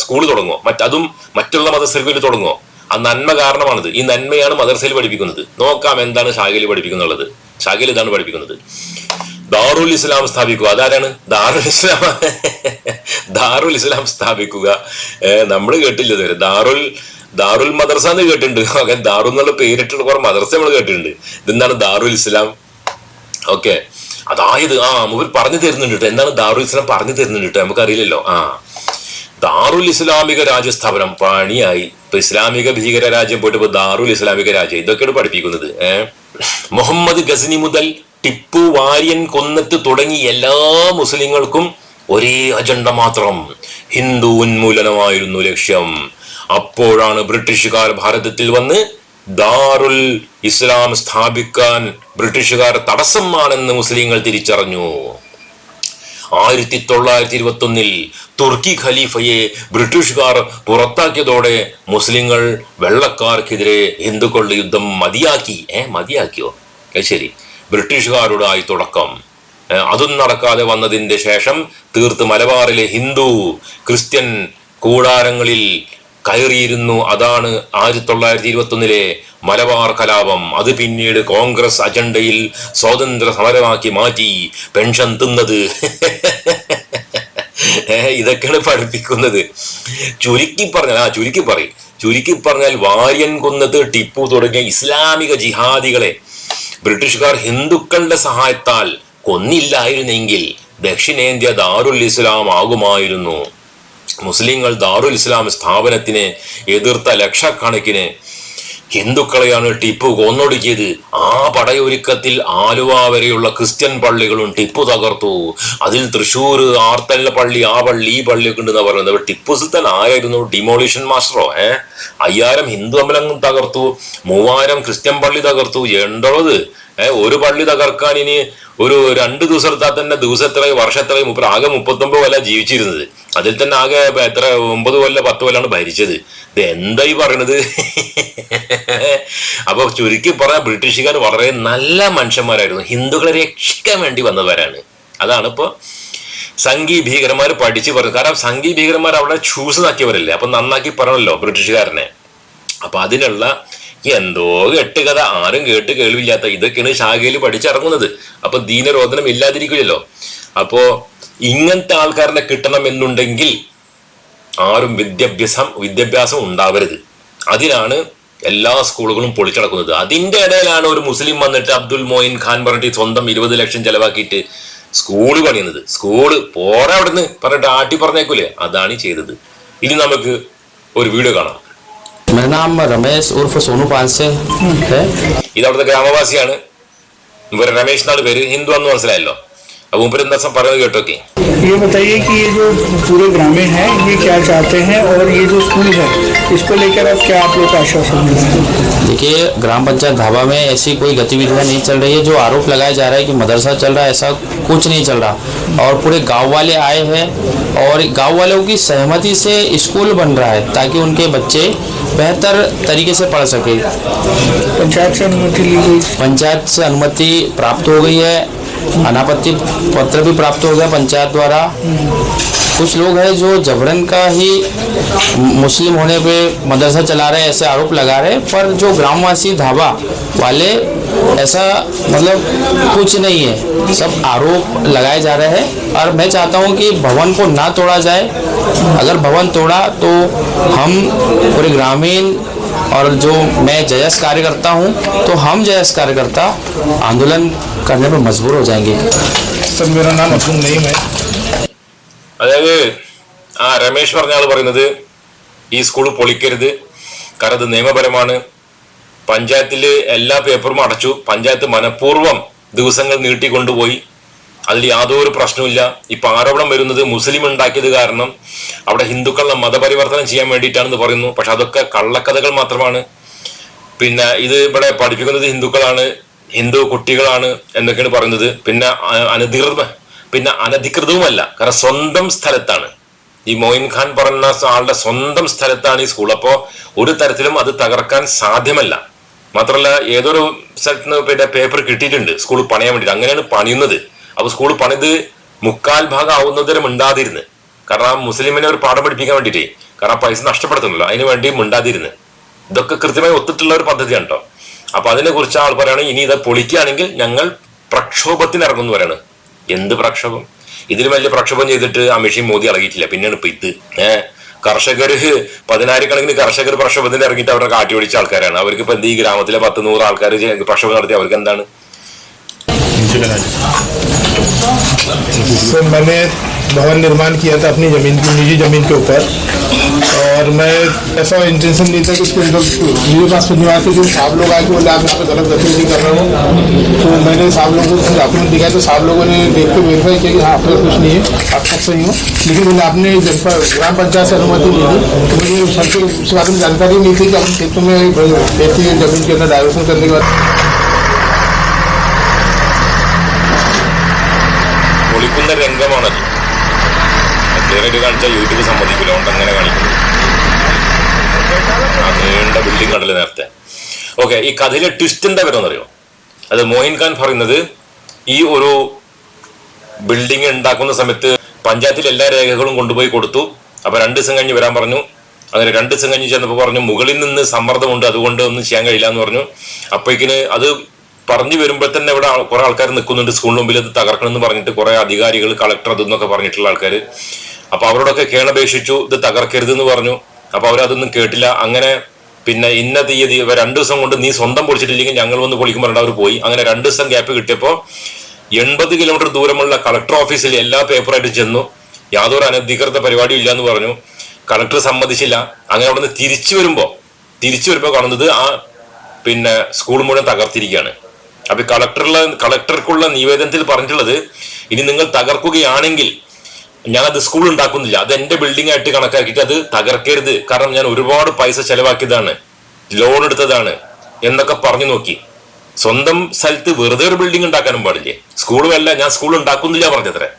സ്കൂൾ തുടങ്ങുമോ മറ്റതും മറ്റുള്ള മതസ്ഥർക്കിൽ തുടങ്ങുമോ ആ നന്മ കാരണമാണിത്. ഈ നന്മയാണ് മദർസയിൽ പഠിപ്പിക്കുന്നത്. നോക്കാം എന്താണ് ഷാഗിൽ പഠിപ്പിക്കുന്നുള്ളത്. ഷാഗിൽ ഇതാണ് പഠിപ്പിക്കുന്നത്. ദാറുൽ ഇസ്ലാം സ്ഥാപിക്കുക. അതാരാണ്? ദാറുൽ ഇസ്ലാം. ദാറുൽ ഇസ്ലാം സ്ഥാപിക്കുക. നമ്മൾ കേട്ടില്ല ഇതുവരെ. ദാറുൽ ദാറുൽ മദർസ എന്ന് കേട്ടിട്ടുണ്ട്. അങ്ങനെ ദാറു എന്നുള്ള പേരിട്ടുള്ള കുറെ മദർസ നമ്മൾ കേട്ടിട്ടുണ്ട്. ഇതെന്താണ് ദാറുൽ ഇസ്ലാം? ഓക്കെ. അതായത് ആ മുമ്പിൽ പറഞ്ഞു തരുന്നുണ്ട് കേട്ടോ എന്താണ് ദാറുൽ ഇസ്ലാം പറഞ്ഞു തരുന്നുണ്ട് കേട്ടോ നമുക്കറിയില്ലല്ലോ. ആ. ദാറുൽ ഇസ്ലാമിക രാജ്യസ്ഥാപനം പണിയായി. ഇപ്പൊ ഇസ്ലാമിക ഭീകര രാജ്യം പോയിട്ട് ഇപ്പൊ ദാറുൽ ഇസ്ലാമിക രാജ്യം. ഇതൊക്കെയാണ് പഠിപ്പിക്കുന്നത്. ഏഹ് മുഹമ്മദ് ഗസ്നി മുതൽ ടിപ്പു വാര്യൻ കൊന്നത്ത് തുടങ്ങി എല്ലാ മുസ്ലിങ്ങൾക്കും ഒരേ അജണ്ട മാത്രം. ഹിന്ദു ഉന്മൂലനമായിരുന്നു ലക്ഷ്യം. അപ്പോഴാണ് ബ്രിട്ടീഷുകാർ ഭാരതത്തിൽ വന്ന് ദാറുൽ ഇസ്ലാം സ്ഥാപിക്കാൻ ബ്രിട്ടീഷുകാർ തടസ്സമാണെന്ന് മുസ്ലിങ്ങൾ തിരിച്ചറിഞ്ഞു. ആയിരത്തി തൊള്ളായിരത്തി ഇരുപത്തി ഒന്നിൽ തുർക്കി ഖലീഫയെ ബ്രിട്ടീഷുകാർ പുറത്താക്കിയതോടെ മുസ്ലിങ്ങൾ വെള്ളക്കാർക്കെതിരെ ഹിന്ദുക്കളുടെ യുദ്ധം മതിയാക്കി. ഏ മതിയാക്കിയോ? ശരി. ബ്രിട്ടീഷുകാരുടെ ആയി തുടക്കം അതും നടക്കാതെ വന്നതിന്റെ ശേഷം തീർത്ത് മലബാറിലെ ഹിന്ദു ക്രിസ്ത്യൻ കൂടാരങ്ങളിൽ കയറിയിരുന്നു. അതാണ് ആയിരത്തി തൊള്ളായിരത്തി ഇരുപത്തി ഒന്നിലെ മലബാർ കലാപം. അത് പിന്നീട് കോൺഗ്രസ് അജണ്ടയിൽ സ്വാതന്ത്ര്യ സമരമാക്കി മാറ്റി പെൻഷൻ തിന്നത്. ഇതൊക്കെയാണ് പഠിപ്പിക്കുന്നത്. ചുരുക്കി പറഞ്ഞാൽ ആ ചുരുക്കി പറയും. ചുരുക്കി പറഞ്ഞാൽ വാര്യൻ കൊന്നത് ടിപ്പു തുടങ്ങിയ ഇസ്ലാമിക ജിഹാദികളെ ബ്രിട്ടീഷുകാർ ഹിന്ദുക്കളുടെ സഹായത്താൽ കൊന്നില്ലായിരുന്നെങ്കിൽ ദക്ഷിണേന്ത്യ ദാരുൽ ഇസ്ലാം ആകുമായിരുന്നു. മുസ്ലിങ്ങൾ ദാറുൽ ഇസ്ലാം സ്ഥാപനത്തിനെ എതിർത്ത ലക്ഷക്കണക്കിന് ഹിന്ദുക്കളെയാണ് ടിപ്പു കൊന്നൊടുക്കിയത്. ആ പടയൊരുക്കത്തിൽ ആലുവ വരെയുള്ള ക്രിസ്ത്യൻ പള്ളികളും ടിപ്പു തകർത്തു. അതിൽ തൃശ്ശൂർ ആർത്തല്ല പള്ളി ആ പള്ളി ഈ പള്ളി ഒക്കെ ഉണ്ടെന്ന് പറയുന്നത്. ടിപ്പു സുൽത്താൻ ആയിരുന്നു ഡിമോളിഷൻ മാസ്റ്ററോ ഏ? അയ്യായിരം ഹിന്ദു അമ്പലങ്ങൾ തകർത്തു. മൂവായിരം ക്രിസ്ത്യൻ പള്ളി തകർത്തു. എണ്ടത് ഏഹ് ഒരു പള്ളി തകർക്കാൻ ഇനി ഒരു രണ്ട് ദിവസം തന്നെ ദിവസം എത്ര വർഷം എത്ര മുപ്പ ആകെ മുപ്പത്തൊമ്പത് കൊല്ലം ജീവിച്ചിരുന്നത്. അതിൽ തന്നെ ആകെ എത്ര ഒമ്പത് കൊല്ലം പത്ത് കൊല്ലാണ് ഭരിച്ചത്. ഇത് എന്തായി പറയണത്? അപ്പൊ ചുരുക്കി പറയാ ബ്രിട്ടീഷുകാർ വളരെ നല്ല മനുഷ്യന്മാരായിരുന്നു. ഹിന്ദുക്കളെ രക്ഷിക്കാൻ വേണ്ടി വന്നവരാണ്. അതാണ് ഇപ്പൊ സംഘീ ഭീകരന്മാർ പഠിച്ചു പറഞ്ഞു കാരണം സംഘീ ഭീകരന്മാർ അവിടെ ചൂസ് നാക്കിയവരല്ലേ? അപ്പൊ നന്നാക്കി പറഞ്ഞല്ലോ ബ്രിട്ടീഷുകാരനെ. അപ്പൊ അതിനുള്ള എന്തോ കെട്ടുകഥ. ആരും കേട്ട് കേൾവില്ലാത്ത ഇതൊക്കെയാണ് ശാഖയിൽ പഠിച്ചിറങ്ങുന്നത്. അപ്പൊ ദീനരോധനം ഇല്ലാതിരിക്കില്ലല്ലോ. അപ്പോ ഇങ്ങനത്തെ ആൾക്കാരനെ കിട്ടണം എന്നുണ്ടെങ്കിൽ ആരും വിദ്യാഭ്യാസം വിദ്യാഭ്യാസം ഉണ്ടാവരുത്. അതിനാണ് എല്ലാ സ്കൂളുകളും പൊളിച്ചടക്കുന്നത്. അതിന്റെ ഇടയിലാണ് ഒരു മുസ്ലിം വന്നിട്ട് അബ്ദുൽ മോയിൻ ഖാൻ പറഞ്ഞിട്ട് സ്വന്തം ഇരുപത് ലക്ഷം ചെലവാക്കിയിട്ട് സ്കൂൾ പണിയുന്നത്. സ്കൂൾ പോരാ അവിടുന്ന് പറഞ്ഞിട്ട് ആട്ടി പറഞ്ഞേക്കൂലേ? അതാണ് ചെയ്തത്. ഇനി നമുക്ക് ഒരു വീഡിയോ കാണാം. मेरा नाम रमेश उर्फ सोनू पानसे है ഇത് അവിടുത്തെ ഗ്രാമവാസിയാണ് ഇവർ രമേശ് എന്നാണ് പേര് ഹിന്ദു ആണെന്ന് മനസ്സിലായല്ലോ अब ऊपर अंदर सब गेटो की। ये बताइए कि ये जो पूरे ग्रामीण हैं ये क्या चाहते हैं और ये जो स्कूल है इसको लेकर अब क्या आप लोग का आश्वासन देखिए ग्राम पंचायत धाबा में ऐसी कोई गतिविधियाँ नहीं चल रही है जो आरोप लगाया जा रहा है कि मदरसा चल रहा है ऐसा कुछ नहीं चल रहा। और पूरे गाँव वाले आए हैं और गाँव वालों की सहमति से स्कूल बन रहा है ताकि उनके बच्चे बेहतर तरीके से पढ़ सके। पंचायत से अनुमति ली गई। पंचायत से अनुमति प्राप्त हो गई है अनापत्ति पत्र भी प्राप्त हो गया पंचायत द्वारा। कुछ लोग हैं जो जबरन का ही मुस्लिम होने पे मदरसा चला रहे ऐसे आरोप लगा रहे पर जो ग्रामवासी धाबा वाले, ऐसा मतलब कुछ नहीं है। सब आरोप लगाए जा रहे हैं, और मैं चाहता हूँ कि भवन को ना तोड़ा जाए। अगर भवन तोड़ा तो हम पूरे ग्रामीण और जो मैं जयस कार्यकर्ता हूँ तो हम जयस कार्यकर्ता आंदोलन करने पर मजबूर हो जाएंगे सर मेरा नाम अब्दुल नईम है അതായത് ആ രമേശ് പറഞ്ഞ ആള് പറയുന്നത് ഈ സ്കൂൾ പൊളിക്കരുത് കാരണം ഇത് നിയമപരമാണ് പഞ്ചായത്തിൽ എല്ലാ പേപ്പറും അടച്ചു പഞ്ചായത്ത് മനഃപൂർവ്വം ദിവസങ്ങൾ നീട്ടിക്കൊണ്ടുപോയി അതിൽ യാതൊരു പ്രശ്നവുമില്ല. ഇപ്പൊ ആരോപണം വരുന്നത് മുസ്ലിം ഉണ്ടാക്കിയത് കാരണം അവിടെ ഹിന്ദുക്കളുടെ മതപരിവർത്തനം ചെയ്യാൻ വേണ്ടിയിട്ടാണെന്ന് പറയുന്നു. പക്ഷെ അതൊക്കെ കള്ളക്കഥകൾ മാത്രമാണ്. പിന്നെ ഇത് ഇവിടെ പഠിപ്പിക്കുന്നത് ഹിന്ദുക്കളാണ് ഹിന്ദു കുട്ടികളാണ് എന്നൊക്കെയാണ് പറയുന്നത്. പിന്നെ അനധികൃത പിന്നെ അനധികൃതവുമല്ല കാരണം സ്വന്തം സ്ഥലത്താണ്. ഈ മോയിൻ ഖാൻ പറഞ്ഞ ആളുടെ സ്വന്തം സ്ഥലത്താണ് ഈ സ്കൂൾ. അപ്പോ ഒരു തരത്തിലും അത് തകർക്കാൻ സാധ്യമല്ല. മാത്രമല്ല ഏതൊരു സ്ഥലത്ത് നിന്ന് പേപ്പർ കിട്ടിയിട്ടുണ്ട് സ്കൂൾ പണിയാൻ വേണ്ടിയിട്ട്. അങ്ങനെയാണ് പണിയുന്നത്. അപ്പൊ സ്കൂൾ പണിത് മുക്കാൽ ഭാഗം ആവുന്നതുവരെ മിണ്ടാതിരുന്ന്. കാരണം മുസ്ലിമിനെ ഒരു പാഠം പഠിപ്പിക്കാൻ വേണ്ടിയിട്ടേ. കാരണം പൈസ നഷ്ടപ്പെടുത്തുന്നല്ലോ. അതിന് വേണ്ടി മിണ്ടാതിരുന്ന്. ഇതൊക്കെ കൃത്യമായി ഒത്തിട്ടുള്ള ഒരു പദ്ധതിയാണ് കേട്ടോ അപ്പൊ അതിനെ കുറിച്ച് ആൾ പറയാണ് ഇനി ഇത് പൊളിക്കുകയാണെങ്കിൽ ഞങ്ങൾ പ്രക്ഷോഭത്തിന് ഇറങ്ങുന്നു പറയാണ്. എന്ത് പ്രക്ഷോഭം? ഇതിലും വലിയ പ്രക്ഷോഭം ചെയ്തിട്ട് അമിഷി മോദി ഇറങ്ങിയിട്ടില്ല പിന്നെയാണ് ഇപ്പൊ ഇത്. ഏഹ് കർഷകർ പതിനായിരക്കണക്കിന് കർഷകർ പ്രക്ഷോഭത്തിന് ഇറങ്ങിയിട്ട് അവരുടെ കാട്ടി ഓടിച്ച ആൾക്കാരാണ്. അവർക്ക് ഇപ്പൊ എന്ത് ഈ ഗ്രാമത്തിലെ പത്ത് നൂറ് ആൾക്കാർ പ്രക്ഷോഭം നടത്തി അവർക്ക് എന്താണ്? सर मैंने भवन निर्माण किया था अपनी ज़मीन की, निजी ज़मीन के ऊपर। और मैं ऐसा इंटेंशन नहीं था कि अंदर मेरे पास निवासी जो साहब लोग आए कि बोले, आप यहाँ पे गलत गतिविधि कर रहे हो। तो मैंने साहब लोगों को डॉक्यूमेंट दिखाया तो साहब लोगों ने देख के वेरीफाई किया कि हाँ आपका कुछ नहीं है, आप सब सही हो। लेकिन बोले आपने ग्राम पंचायत से अनुमति ली थी तो मुझे सर उसके बारे में जानकारी नहीं थी कि हम खेतों में खेती ज़मीन के अंदर डाइवर्सन करने के बाद രംഗമാണത്. ക്ലിയറായിട്ട് കാണിച്ചാൽ യൂട്യൂബ് സമ്മതിക്കില്ല അതുകൊണ്ട് അങ്ങനെ കാണിക്കുന്നു. ആ നീണ്ട ബിൽഡിംഗ് കടൽ നേരത്തെ? ഓക്കെ ഈ കഥയിലെ ട്വിസ്റ്റ് എന്താ വരുമെന്നറിയോ അത് മോഹിൻ ഖാൻ പറയുന്നത് ഈ ഒരു ബിൽഡിംഗ് ഉണ്ടാക്കുന്ന സമയത്ത് പഞ്ചായത്തിൽ എല്ലാ രേഖകളും കൊണ്ടുപോയി കൊടുത്തു. അപ്പൊ രണ്ട് ദിവസം കഴിഞ്ഞ് വരാൻ പറഞ്ഞു. അങ്ങനെ രണ്ട് ദിവസം കഴിഞ്ഞ് ചെന്നപ്പോൾ പറഞ്ഞു മുകളിൽ നിന്ന് സമ്മർദ്ദമുണ്ട്. അതുകൊണ്ട് ഒന്നും ചെയ്യാൻ കഴിയില്ല എന്ന് പറഞ്ഞു. അപ്പോഴേക്കിന് അത് പറഞ്ഞു വരുമ്പോൾ തന്നെ ഇവിടെ കുറെ ആൾക്കാർ നിൽക്കുന്നുണ്ട്. സ്കൂളിന് മുമ്പിൽ അത് തകർക്കണമെന്ന് പറഞ്ഞിട്ട് കുറെ അധികാരികൾ കളക്ടർ അതെന്നൊക്കെ പറഞ്ഞിട്ടുള്ള ആൾക്കാർ അപ്പൊ അവരോടൊക്കെ കേണപേക്ഷിച്ചു ഇത് തകർക്കരുത് എന്ന് പറഞ്ഞു. അപ്പൊ അവരതൊന്നും കേട്ടില്ല. അങ്ങനെ പിന്നെ ഇന്ന തീയതി രണ്ടു ദിവസം കൊണ്ട് നീ സ്വന്തം പൊളിച്ചിട്ടില്ലെങ്കിൽ ഞങ്ങൾ വന്ന് പൊളിക്കും പറഞ്ഞിട്ട് അവർ പോയി. അങ്ങനെ രണ്ട് ദിവസം ഗ്യാപ്പ് കിട്ടിയപ്പോൾ എൺപത് കിലോമീറ്റർ ദൂരമുള്ള കളക്ടർ ഓഫീസിൽ എല്ലാ പേപ്പറായിട്ട് ചെന്നു. യാതൊരു അനധികൃത പരിപാടിയും ഇല്ല എന്ന് പറഞ്ഞു. കളക്ടർ സമ്മതിച്ചില്ല. അങ്ങനെ അവിടെ നിന്ന് തിരിച്ചു വരുമ്പോ തിരിച്ചു വരുമ്പോൾ കാണുന്നത് ആ പിന്നെ സ്കൂൾ മുഴുവൻ തകർത്തിരിക്കുകയാണ്. അപ്പൊ കളക്ടറുള്ള കളക്ടർക്കുള്ള നിവേദനത്തിൽ പറഞ്ഞിട്ടുള്ളത് ഇനി നിങ്ങൾ തകർക്കുകയാണെങ്കിൽ ഞാൻ അത് സ്കൂൾ ഉണ്ടാക്കുന്നില്ല. അത് എന്റെ ബിൽഡിംഗ് ആയിട്ട് കണക്കാക്കിയിട്ട് അത് തകർക്കരുത്. കാരണം ഞാൻ ഒരുപാട് പൈസ ചെലവാക്കിയതാണ്. ലോൺ എടുത്തതാണ്. എന്നൊക്കെ പറഞ്ഞു നോക്കി. സ്വന്തം സ്ഥലത്ത് വെറുതെ ഒരു ബിൽഡിംഗ് ഉണ്ടാക്കാനും പാടില്ലേ? സ്കൂളും അല്ല ഞാൻ സ്കൂൾ ഉണ്ടാക്കുന്നില്ല പറഞ്ഞത്രേ.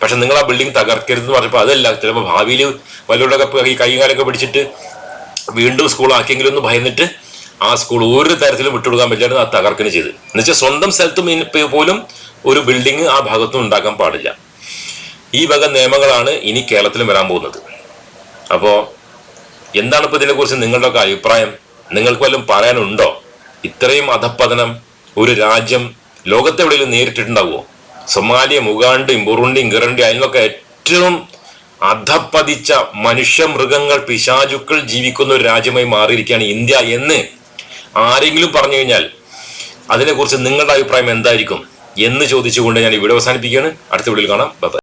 പക്ഷെ നിങ്ങൾ ആ ബിൽഡിംഗ് തകർക്കരുത് എന്ന് പറഞ്ഞപ്പോൾ അതല്ല ചിലപ്പോൾ ഭാവിയിൽ വല്ലവരുടെ ഈ കൈകാലൊക്കെ പിടിച്ചിട്ട് വീണ്ടും സ്കൂൾ ആക്കിയെങ്കിലും ഒന്ന് ഭയന്നിട്ട് ആ സ്കൂൾ ഒരു തരത്തിലും വിട്ടുകൊടുക്കാൻ പറ്റില്ല ആ തകർക്കണ ചെയ്ത്. എന്നുവെച്ചാൽ സ്വന്തം സ്ഥലത്ത് പോലും ഒരു ബിൽഡിംഗ് ആ ഭാഗത്തും ഉണ്ടാക്കാൻ പാടില്ല. ഈ വക നിയമങ്ങളാണ് ഇനി കേരളത്തിലും വരാൻ പോകുന്നത്. അപ്പോൾ എന്താണ് ഇപ്പോൾ ഇതിനെക്കുറിച്ച് നിങ്ങളുടെ ഒക്കെ അഭിപ്രായം? നിങ്ങൾക്ക് വല്ലതും പറയാനുണ്ടോ? ഇത്രയും അധപ്പതനം ഒരു രാജ്യം ലോകത്തെവിടെയും നേരിട്ടിട്ടുണ്ടാവുമോ? സൊമാലിയ ഉഗാണ്ടയും ബുറുണ്ടിയും ഗിറണ്ടിയും അതിനൊക്കെ ഏറ്റവും അധപ്പതിച്ച മനുഷ്യ മൃഗങ്ങൾ പിശാചുക്കൾ ജീവിക്കുന്ന ഒരു രാജ്യമായി മാറിയിരിക്കുകയാണ് ഇന്ത്യ എന്ന് ആരെങ്കിലും പറഞ്ഞു കഴിഞ്ഞാൽ അതിനെക്കുറിച്ച് നിങ്ങളുടെ അഭിപ്രായം എന്തായിരിക്കും എന്ന് ചോദിച്ചുകൊണ്ട് ഞാൻ ഇവിടെ അവസാനിപ്പിക്കുകയാണ്. അടുത്ത വീഡിയോയിൽ കാണാം. ബൈ